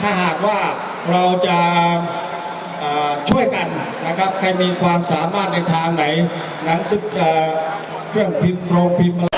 ถ้าหากว่าเราจะช่วยกันนะครับ ใครมีความสามารถในทางไหน หนังสือเอ่เครื่องพิมพ์โรงพิมพ์